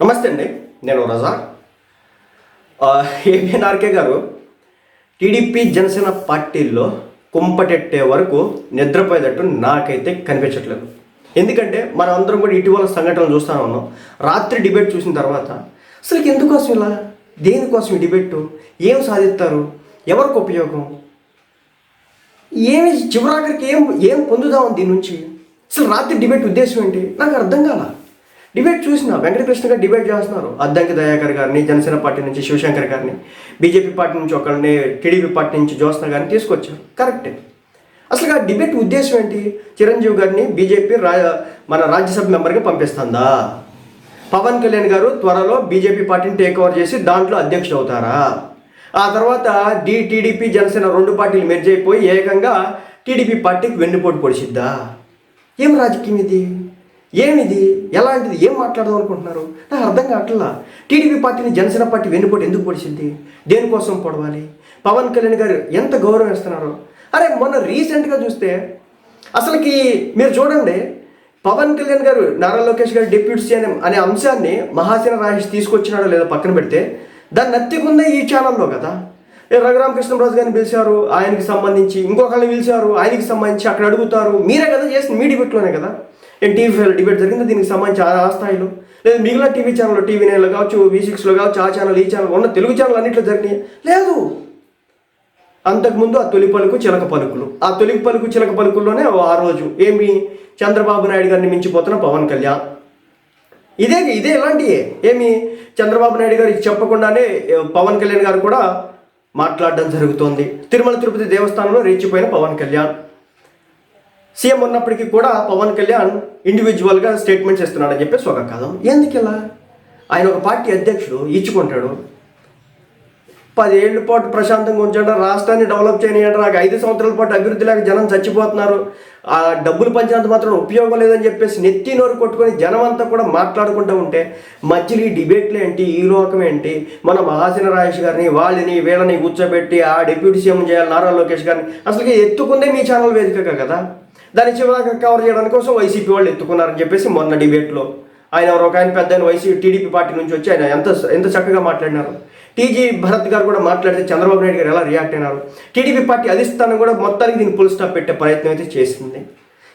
నమస్తే అండి నేను రజా. ఏబిఎన్ఆర్కే గారు టీడీపీ జనసేన పార్టీల్లో కుంపటెట్టే వరకు నిద్రపోయేటట్టు నాకైతే కనిపించట్లేదు. ఎందుకంటే మనం అందరం కూడా ఇటీవల సంఘటనలు చూస్తూ ఉన్నాం. రాత్రి డిబేట్ చూసిన తర్వాత అసలు ఎందుకోసం ఇలా? దేనికోసం ఈ డిబేట్ ఏం సాధిస్తారు? ఎవరికి ఉపయోగం? ఏమి చివరాఖరికి ఏం ఏం పొందుదాం దీని నుంచి? అసలు రాత్రి డిబేట్ ఉద్దేశం ఏంటి? నాకు అర్థం కాల? డిబేట్ చూసిన వెంకటకృష్ణ గారు డిబేట్ చేస్తున్నారు. అద్దంకి దయాకర్ గారిని జనసేన పార్టీ నుంచి శివశంకర్ గారిని బీజేపీ పార్టీ నుంచి ఒకరిని టీడీపీ పార్టీ నుంచి జ్యోత్స్న గారిని తీసుకొచ్చారు. కరెక్టే అసలు ఆ డిబేట్ ఉద్దేశం ఏంటి? చిరంజీవి గారిని బీజేపీ రా మన రాజ్యసభ మెంబర్గా పంపిస్తుందా? పవన్ కళ్యాణ్ గారు త్వరలో బీజేపీ పార్టీని టేక్ ఓవర్ చేసి దాంట్లో అధ్యక్షుడు అవుతారా? ఆ తర్వాత డి టీడీపీ జనసేన రెండు పార్టీలు మెర్జ్ అయిపోయి ఏకంగా టీడీపీ పార్టీకి వెన్నుపోటు పొడిచిద్దా? ఏం రాజకీయం ఇది? ఏమిది? ఎలాంటిది? ఏం మాట్లాడదాం అనుకుంటున్నారు? నాకు అర్థం కావట్లా. టీడీపీ పార్టీని జనసేన పార్టీ వెన్నుపోటు ఎందుకు పొడిచింది? దేనికోసం పొడవాలి? పవన్ కళ్యాణ్ గారు ఎంత గౌరవం ఇస్తున్నారు అరే మొన్న రీసెంట్గా చూస్తే అసలుకి మీరు చూడండి పవన్ కళ్యాణ్ గారు నారా లోకేష్ గారు డిప్యూటీ సీఎం అనే అంశాన్ని మహాసేన రాజేష్ తీసుకొచ్చినాడో లేదో పక్కన పెడితే దాన్ని నత్తికుందే ఈ ఛానల్లో కదా. రఘురామకృష్ణరాజు గారిని పిలిచారు ఆయనకి సంబంధించి ఇంకొకరిని పిలిచారు ఆయనకి సంబంధించి అక్కడ అడుగుతారు. మీరే కదా చేసిన మీ డిబేట్లోనే కదా. టీవీ ఫైవ్ డిబేట్ జరిగింది? దీనికి సంబంధించి ఆ ఆ స్థాయిలో. లేదు మిగిలిన టీవీ ఛానల్ టీవీ నైన్లో కావచ్చు వి సిక్స్లో కావచ్చు ఆ ఛానల్ ఈ ఛానల్ ఉన్న తెలుగు ఛానల్ అన్నింటిలో జరిగినాయి. లేదు. అంతకుముందు ఆ తొలి పలుకు చిలక పలుకులు. ఆ తొలి పలుకు చిలక పలుకుల్లోనే ఆ రోజు ఏమి చంద్రబాబు నాయుడు గారిని మించిపోతున్న పవన్ కళ్యాణ్. ఇదే ఇదే ఇలాంటియే ఏమి చంద్రబాబు నాయుడు గారికి చెప్పకుండానే పవన్ కళ్యాణ్ గారు కూడా మాట్లాడడం జరుగుతోంది. తిరుమల తిరుపతి దేవస్థానంలో రెచ్చిపోయిన పవన్ కళ్యాణ్. సీఎం ఉన్నప్పటికీ కూడా పవన్ కళ్యాణ్ ఇండివిజువల్గా స్టేట్మెంట్స్ ఇస్తున్నాడని చెప్పేసి ఒక కథం ఎందుకు ఇలా? ఆయన ఒక పార్టీ అధ్యక్షుడు ఇచ్చుకుంటాడు పదేళ్ళ పాటు ప్రశాంతంగా ఉంచాడు రాష్ట్రాన్ని డెవలప్ చేయనియండి నాకు ఐదు సంవత్సరాల పాటు అభివృద్ధి లేక జనం చచ్చిపోతున్నారు. ఆ డబ్బులు పంచినంత మాత్రం ఉపయోగం లేదని చెప్పేసి నెత్తి నోరు కొట్టుకొని జనం అంతా కూడా మాట్లాడుకుంటూ ఉంటే మధ్యలో ఈ డిబేట్లు ఏంటి ఈ లోకం ఏంటి? మన మహాసిన రాజేష్ గారిని వాళ్ళని వీళ్ళని కూర్చోబెట్టి ఆ డిప్యూటీ సీఎం చేయాలి నారా లోకేష్ గారిని. అసలు ఎత్తుకుందే మీ ఛానల్ వేదికగా కదా? దాని చివరికి కవర్ చేయడానికి కోసం వైసీపీ వాళ్ళు ఎత్తుకున్నారని చెప్పేసి మొన్న డిబేట్లో ఆయన ఎవరో ఒక ఆయన పెద్ద ఆయన వైసీపీ టీడీపీ పార్టీ నుంచి వచ్చి ఆయన ఎంత ఎంత చక్కగా మాట్లాడినారు. టీజీ భరత్ గారు కూడా మాట్లాడితే చంద్రబాబు నాయుడు గారు ఎలా రియాక్ట్ అయినారు. టీడీపీ పార్టీ అధిష్టానం కూడా మొత్తానికి దీన్ని ఫుల్ స్టాప్ పెట్టే ప్రయత్నం అయితే చేసింది.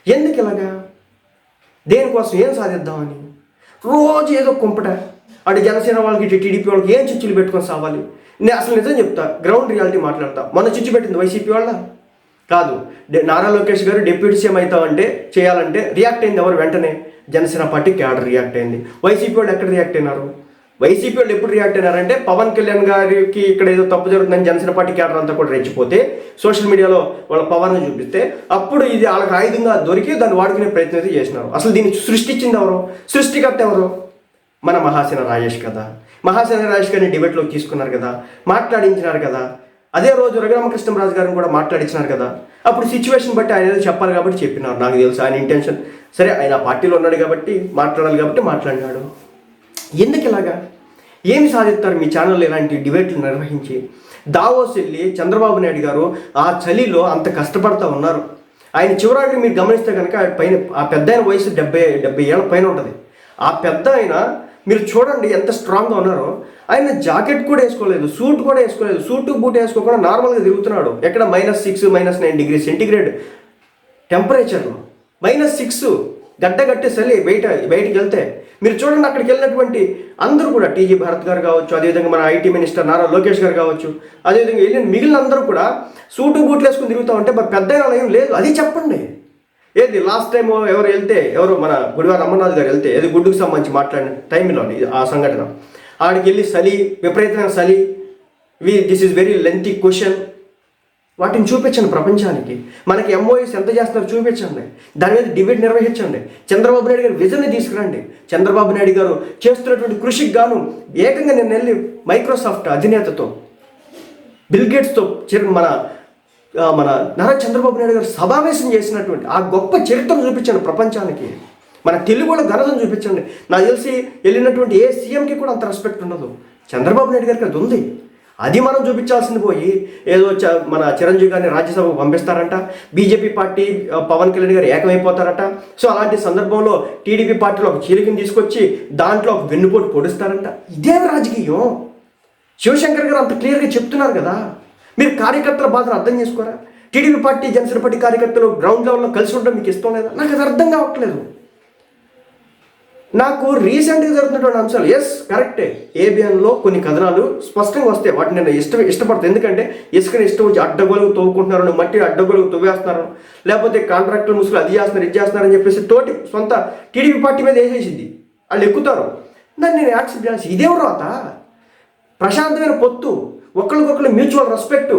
ఎందుకు ఇలాగా? దేనికోసం ఏం సాధిద్దామని? రోజు ఏదో కుంపట అటు జనసేన వాళ్ళకి ఇటు టీడీపీ వాళ్ళకి ఏం చిచ్చులు పెట్టుకొని సావాలి? నేను అసలు నిజం చెప్తా గ్రౌండ్ రియాలిటీ మాట్లాడతా. మొన్న చిచ్చు పెట్టింది వైసీపీ వాళ్ళ? కాదు. నారా లోకేష్ గారు డిప్యూటీ సీఎం అవుతామంటే చేయాలంటే రియాక్ట్ అయింది ఎవరు వెంటనే? జనసేన పార్టీ క్యాడర్ రియాక్ట్ అయింది. వైసీపీ వాళ్ళు ఎక్కడ రియాక్ట్ అయినారు? వైసీపీ వాళ్ళు ఎప్పుడు రియాక్ట్ అయినారంటే పవన్ కళ్యాణ్ గారికి ఇక్కడ ఏదో తప్పు జరుగుతుందని జనసేన పార్టీ క్యాడర్ అంతా కూడా రెచ్చిపోతే సోషల్ మీడియాలో వాళ్ళ పవర్ని చూపిస్తే అప్పుడు ఇది వాళ్ళకి ఆయుధంగా దొరికి దాన్ని వాడుకునే ప్రయత్నం అయితే చేసినారు. అసలు దీన్ని సృష్టించింది ఎవరు? సృష్టికర్త ఎవరు? మన మహాసేన రాజేష్ కదా. మహాసేన రాజేష్ గారిని డిబేట్లోకి తీసుకున్నారు కదా. మాట్లాడించినారు కదా. అదే రోజు రఘురామకృష్ణరాజు గారిని కూడా మాట్లాడించినారు కదా. అప్పుడు సిచ్యువేషన్ బట్టి ఆయన ఏదో చెప్పాలి కాబట్టి చెప్పినారు. నాకు తెలుసు ఆయన ఇంటెన్షన్ సరే ఆయన ఆ పార్టీలో ఉన్నాడు కాబట్టి మాట్లాడాలి కాబట్టి మాట్లాడినాడు. ఎందుకు ఇలాగా? ఏమి సాధిస్తారు? మీ ఛానల్లో ఇలాంటి డిబేట్లు నిర్వహించి దావోస్ వెళ్ళి చంద్రబాబు నాయుడు గారు ఆ చలిలో అంత కష్టపడతా ఉన్నారు. ఆయన చివరాకి మీరు గమనిస్తే కనుక పైన ఆ పెద్ద ఆయన వయసు డెబ్బై డెబ్బై ఏళ్ళ పైన ఉంటుంది. ఆ పెద్ద ఆయన మీరు చూడండి ఎంత స్ట్రాంగ్గా ఉన్నారో. ఆయన జాకెట్ కూడా వేసుకోలేదు సూట్ కూడా వేసుకోలేదు. సూట్ బూట్ వేసుకోకుండా నార్మల్గా తిరుగుతున్నాడు. ఎక్కడ? Minus six minus nine degree centigrade టెంపరేచర్లో minus six గడ్డ గట్టే చలి బయట బయటికి వెళ్తే. మీరు చూడండి అక్కడికి వెళ్ళినటువంటి అందరూ కూడా టీజీ భరత్ గారు కావచ్చు అదేవిధంగా మన ఐటీ మినిస్టర్ నారా లోకేష్ గారు కావచ్చు అదేవిధంగా వెళ్ళిన మిగిలిన అందరూ కూడా సూటు బూట్లు వేసుకుని తిరుగుతూ ఉంటే మరి పెద్ద ఏం లేదు. అది చెప్పండి. ఏది లాస్ట్ టైం ఎవరు వెళ్తే ఎవరు మన గుడివారి అమర్నాథ్ గారు వెళ్తే ఏది గుడ్డుకు సంబంధించి మాట్లాడిన టైంలో ఆ సంఘటన. ఆడికి వెళ్ళి చలి విపరీతమైన చలి వి this is very lengthy question వాటిని చూపించండి ప్రపంచానికి. మనకి ఎంఓఎస్ ఎంత చేస్తున్నారో చూపించండి. దాని మీద డిబేట్ నిర్వహించండి. చంద్రబాబు నాయుడు గారు విజన్ని తీసుకురండి. చంద్రబాబు నాయుడు గారు చేస్తున్నటువంటి కృషికి గాను ఏకంగా నేను వెళ్ళి మైక్రోసాఫ్ట్ అధినేతతో బిల్గేట్స్తో మన మన నారా చంద్రబాబు నాయుడు గారు సమావేశం చేసినటువంటి ఆ గొప్ప చరిత్రను చూపించండి ప్రపంచానికి. మన తెలుగు ఘనతను చూపించండి. నాకు తెలిసి వెళ్ళినటువంటి ఏ సీఎంకి కూడా అంత రెస్పెక్ట్ ఉండదు. చంద్రబాబు నాయుడు గారికి అది ఉంది. అది మనం చూపించాల్సింది పోయి ఏదో మన చిరంజీవి గారిని రాజ్యసభకు పంపిస్తారంట. బీజేపీ పార్టీ పవన్ కళ్యాణ్ గారు ఏకమైపోతారట. సో అలాంటి సందర్భంలో టీడీపీ పార్టీలో ఒక చీలికని తీసుకొచ్చి దాంట్లో ఒక వెన్నుపోటు పొడుస్తారంట. ఇదేం రాజకీయం? శివశంకర్ గారు అంత క్లియర్గా చెప్తున్నారు కదా. మీరు కార్యకర్తల బాధను అర్థం చేసుకోరా? టీడీపీ పార్టీ జనసేన పార్టీ కార్యకర్తలు గ్రౌండ్ లెవెల్లో కలిసి ఉండడం మీకు ఇష్టం లేదా? నాకు అది అర్థం కావట్లేదు. నాకు రీసెంట్గా జరుగుతున్నటువంటి అంశాలు ఎస్ కరెక్టే ఏబిఎన్లో కొన్ని కథనాలు స్పష్టంగా వస్తాయి. వాటిని నేను ఇష్ట ఇష్టపడతాను ఎందుకంటే ఇసుకని ఇష్టం వచ్చి అడ్డగోలు తవ్వుకుంటున్నారు మట్టి అడ్డగోలు తవ్వేస్తున్నారు లేకపోతే కాంట్రాక్టర్ ముసుగులు అది చేస్తున్నారు ఇది చేస్తున్నారు అని చెప్పేసి తోటి సొంత టీడీపీ పార్టీ మీద వేసేసింది. వాళ్ళు ఎక్కుతారు. దాన్ని నేను యాక్సెప్ట్ చేయాల్సి ఇదే రాత? ప్రశాంతమైన పొత్తు. ఒకరికొకరు మ్యూచువల్ రెస్పెక్ట్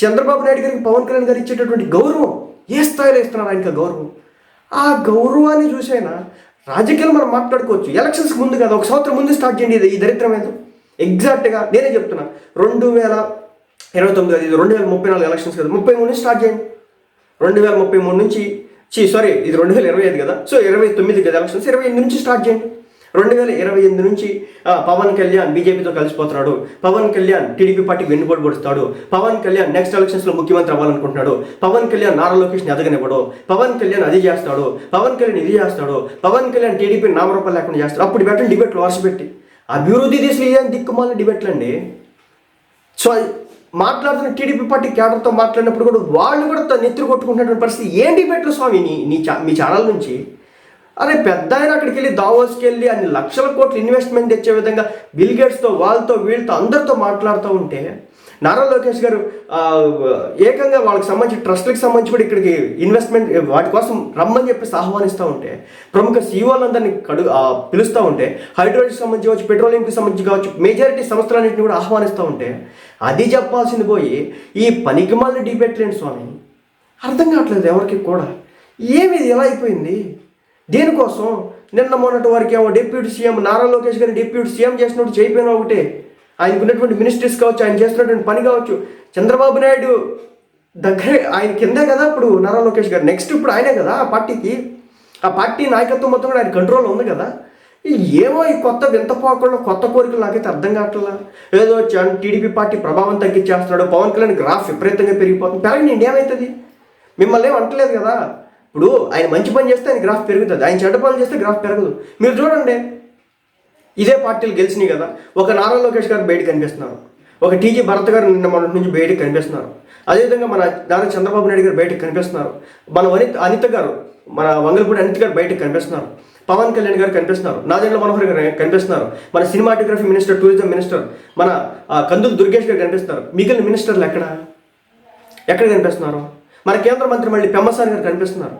చంద్రబాబు నాయుడు గారికి పవన్ కళ్యాణ్ గారు ఇచ్చేటటువంటి గౌరవం ఏ స్థాయిలో ఇస్తున్నారు ఆయనకి గౌరవం? ఆ గౌరవాన్ని చూసైనా రాజకీయాలు మనం మాట్లాడుకోవచ్చు. ఎలక్షన్స్ ముందు కదా ఒక సంవత్సరం ముందు స్టార్ట్ చేయండి ఇది ఈ దరిద్రం ఏదో. ఎగ్జాక్ట్గా నేనే చెప్తున్నా. రెండు వేల ఇరవై తొమ్మిది అది రెండు వేల ముప్పై నాలుగు ఎలక్షన్స్ కదా. ముప్పై మూడు నుంచి స్టార్ట్ చేయండి. రెండు వేల ముప్పై మూడు నుంచి సారీ ఇది రెండు వేల ఇరవై ఐదు కదా. సో ఇరవై తొమ్మిది కదా ఎలక్షన్స్ ఇరవై ఎనిమిది నుంచి స్టార్ట్ చేయండి. రెండు వేల ఇరవై ఎనిమిది నుంచి పవన్ కళ్యాణ్ బీజేపీతో కలిసిపోతున్నాడు. పవన్ కళ్యాణ్ టీడీపీ పార్టీ వెన్నుపోటు పొడుస్తాడు పవన్ కళ్యాణ్ నెక్స్ట్ ఎలక్షన్స్లో ముఖ్యమంత్రి అవ్వాలనుకుంటున్నాడు. పవన్ కళ్యాణ్ నారా లోకేష్ని ఎదగనివ్వడు. పవన్ కళ్యాణ్ అది చేస్తాడు. పవన్ కళ్యాణ్ ఇది చేస్తాడు. పవన్ కళ్యాణ్ టీడీపీ నామరూపాలు లేకుండా చేస్తాడు. అప్పుడు పెట్టండి డిబేట్లు వరుస పెట్టి అభివృద్ధి దిశలో ఏం దిక్కుమాల డిబేట్లు అండి? సో మాట్లాడుతున్న టీడీపీ పార్టీ క్యాడర్తో మాట్లాడినప్పుడు కూడా వాళ్ళు కూడా త- నెత్తురు కొట్టుకుంటున్నటువంటి పరిస్థితి. ఏం డిబేట్లు స్వామి నీ నీ చా- మీ ఛానల్ నుంచి? అరే పెద్ద ఆయన అక్కడికి వెళ్ళి దావోస్కి వెళ్ళి అన్ని లక్షల కోట్లు ఇన్వెస్ట్మెంట్ తెచ్చే విధంగా బిల్గేట్స్తో వాళ్ళతో వీళ్ళతో అందరితో మాట్లాడుతూ ఉంటే నారా లోకేష్ గారు ఏకంగా వాళ్ళకి సంబంధించి ట్రస్ట్లకు సంబంధించి కూడా ఇక్కడికి ఇన్వెస్ట్మెంట్ వాటి కోసం రమ్మని చెప్పేసి ఆహ్వానిస్తూ ఉంటే ప్రముఖ సీఓలందరినీ కడు పిలుస్తూ ఉంటే హైడ్రోజన్ సంబంధించి కావచ్చు పెట్రోలియంకి సంబంధించి కావచ్చు మెజారిటీ సంస్థలన్నింటినీ కూడా ఆహ్వానిస్తూ ఉంటే అది చెప్పాల్సింది పోయి ఈ పనికిమాలని డిబేట్ లేని స్వామి అర్థం కావట్లేదు ఎవరికి కూడా. ఏమి ఇది? ఎలా అయిపోయింది? దేనికోసం నిన్న మొన్నటి వరకు ఏమో డిప్యూటీ సీఎం నారా లోకేష్ గారిని డిప్యూటీ సీఎం చేసినట్టు చేయకపోయినా ఒకటే. ఆయనకు ఉన్నటువంటి మినిస్ట్రీస్ కావచ్చు ఆయన చేస్తున్నటువంటి పని కావచ్చు. చంద్రబాబు నాయుడు దగ్గరే ఆయన కిందే కదా ఇప్పుడు నారా లోకేష్ గారు. నెక్స్ట్ ఇప్పుడు ఆయనే కదా ఆ పార్టీకి. ఆ పార్టీ నాయకత్వం మొత్తం కూడా ఆయన కంట్రోల్ ఉంది కదా. ఏమో ఈ కొత్త వింత పోకుండా కొత్త కోరికలు నాకైతే అర్థం కావట్లా. ఏదో టీడీపీ పార్టీ ప్రభావం తగ్గించేస్తున్నాడు పవన్ కళ్యాణ్ గ్రాఫ్ విపరీతంగా పెరిగిపోతుంది. పెరగని ఏమవుతుంది మిమ్మల్ని ఏం అంటలేదు కదా. ఇప్పుడు ఆయన మంచి పని చేస్తే ఆయన గ్రాఫ్ పెరుగుతుంది. ఆయన చెడ్డ పనులు చేస్తే గ్రాఫ్ పెరగదు. మీరు చూడండి. ఇదే పార్టీలు గెలిచినాయి కదా. ఒక నారా లోకేష్ గారు బయట కనిపిస్తున్నారు. ఒక టీజీ భరత్ గారు నిన్న మొన్నటి నుంచి బయటకు కనిపిస్తున్నారు. అదేవిధంగా మన నారా చంద్రబాబు నాయుడు గారు బయటకు కనిపిస్తున్నారు. మన అనిత అనిత గారు మన వంగలపూడి అనిత గారు బయటకు కనిపిస్తున్నారు. పవన్ కళ్యాణ్ గారు కనిపిస్తున్నారు. నాదెండ్ల మనోహర్ గారు కనిపిస్తున్నారు. మన సినిమాటోగ్రఫీ మినిస్టర్ టూరిజం మినిస్టర్ మన కందుకు దుర్గేష్ గారు కనిపిస్తున్నారు. మిగిలిన మినిస్టర్లు ఎక్కడ? ఎక్కడ కనిపిస్తున్నారు? మన కేంద్ర మంత్రి మళ్ళీ పెమ్మసారి గారు కనిపిస్తున్నారు.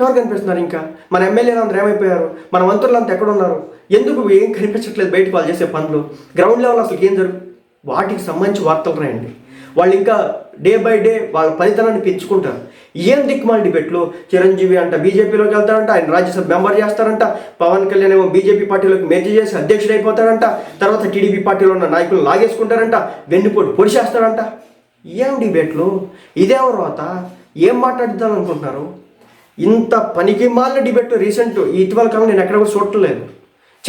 ఎవరు కనిపిస్తున్నారు ఇంకా? మన ఎమ్మెల్యేలు అందరూ ఏమైపోయారు? మన మంత్రులంతా ఎక్కడ ఉన్నారు ఎందుకు ఏం కనిపించట్లేదు బయటకు వాళ్ళు చేసే పనులు? గ్రౌండ్ లెవెల్ అసలు ఏం జరుగు వాటికి సంబంధించి వార్తలు రాయండి వాళ్ళు ఇంకా డే బై డే వాళ్ళ పనితనాన్ని పెంచుకుంటారు. ఏం దిక్కుమాలి డిబేట్లు? చిరంజీవి అంట బీజేపీలోకి వెళ్తారంట ఆయన రాజ్యసభ మెంబర్ చేస్తారంట పవన్ కళ్యాణ్ ఏమో బీజేపీ పార్టీలోకి మెర్జీ చేసి అధ్యక్షుడు అయిపోతారంట తర్వాత టీడీపీ పార్టీలో ఉన్న నాయకులు లాగేసుకుంటారంట వెన్నుపోటు పొడిచేస్తారంట ఏం డిబేట్లు ఇదే తర్వాత ఏం మాట్లాడుతాం అనుకుంటున్నారు? ఇంత పనికి మాలిన డిబేట్ రీసెంట్ ఇటీవల కాలం నేను ఎక్కడ కూడా చూడట్లేదు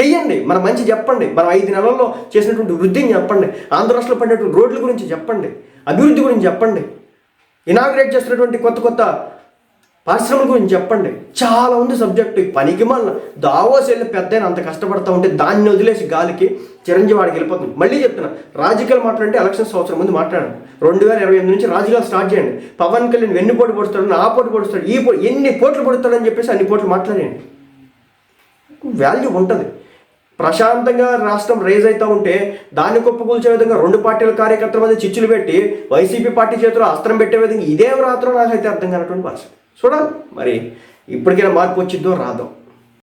చెయ్యండి మన మంచి చెప్పండి. మనం ఐదు నెలల్లో చేసినటువంటి వృద్ధిని చెప్పండి. ఆంధ్ర రాష్ట్రంలో పడినటువంటి రోడ్ల గురించి చెప్పండి. అభివృద్ధి గురించి చెప్పండి. ఇనాగ్రేట్ చేస్తున్నటువంటి కొత్త కొత్త పరిశ్రమల గురించి చెప్పండి. చాలా ఉంది సబ్జెక్టు పనికి మళ్ళీ దావోస్ వెళ్ళి పెద్ద అంత కష్టపడతా ఉంటే దాన్ని వదిలేసి గాలికి చిరంజీవి వాడికి వెళ్ళిపోతుంది. మళ్ళీ చెప్తున్నా రాజకీయాలు మాట్లాడంటే ఎలక్షన్ సంవత్సరం ముందు మాట్లాడండి. రెండు వేల ఇరవై ఎనిమిది నుంచి రాజకీయాలు స్టార్ట్ చేయండి. పవన్ కళ్యాణ్ ఎన్ని పోటీ పొడుస్తాడు ఆ పోటీ పొడుస్తాడు ఈ పో ఎన్ని పోట్లు పడుతాడని చెప్పేసి అన్ని పోట్లు మాట్లాడండి వాల్యూ ఉంటుంది. ప్రశాంతంగా రాష్ట్రం రేజ్ అవుతూ ఉంటే దాన్ని కుప్పకూల్చే విధంగా రెండు పార్టీల కార్యకర్తల మధ్య చిచ్చులు పెట్టి వైసీపీ పార్టీ చేతిలో అస్త్రం పెట్టే విధంగా ఇదే రాత్రం నాకైతే అర్థం కానటువంటి పరిస్థితి చూడాలి. మరి ఇప్పటికైనా మార్పు వచ్చిద్దో రాదో.